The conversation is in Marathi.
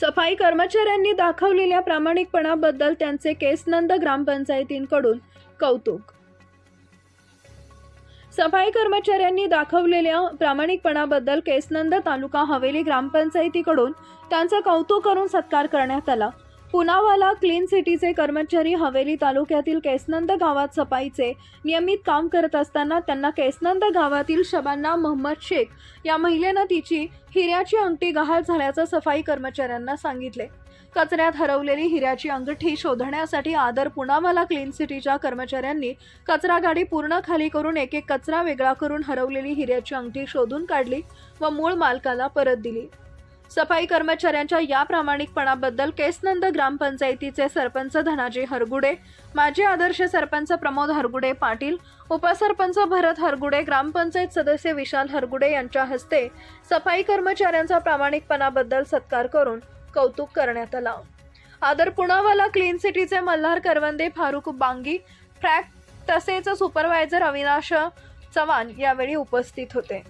सफाई कर्मचाऱ्यांनी दाखवलेल्या प्रामाणिकपणाबद्दल त्यांचे केसनंद ग्रामपंचायतींकडून कौतुक. सफाई कर्मचाऱ्यांनी दाखवलेल्या प्रामाणिकपणाबद्दल केसनंद तालुका हवेली ग्रामपंचायतीकडून त्यांचं कौतुक करून सत्कार करण्यात आला. पुनावाला क्लीन सिटीचे कर्मचारी हवेली तालुक्यातील केसनंद गावात सफाईचे नियमित काम करत असताना त्यांना केसनंद गावातील शबाना मोहम्मद शेख या महिलेनं तिची हिऱ्याची अंगठी गहाळ झाल्याचं सफाई कर्मचाऱ्यांना सांगितले. कचऱ्यात हरवलेली हिऱ्याची अंगठी शोधण्यासाठी आदर पुनावाला क्लीन सिटीच्या कर्मचाऱ्यांनी कचरा गाडी पूर्ण खाली करून एक एक कचरा वेगळा करून हरवलेली हिऱ्याची अंगठी शोधून काढली व मूळ मालकाला परत दिली. सफाई कर्मचाऱ्यांच्या या प्रामाणिकपणाबद्दल केसनंद ग्रामपंचायतीचे सरपंच धनाजी हरगुडे माजी आदर्श सरपंच प्रमोद हरगुडे पाटील उपसरपंच भरत हरगुडे ग्रामपंचायत सदस्य विशाल हरगुडे यांच्या हस्ते सफाई कर्मचाऱ्यांचा प्रामाणिकपणाबद्दल सत्कार करून कौतुक करण्यात आला. आदर पुणावाला क्लीन सिटीचे मल्हार करवंदे फारुक बांगी फ्रॅक तसेच सुपरवायझर अविनाश चव्हाण यावेळी उपस्थित होते.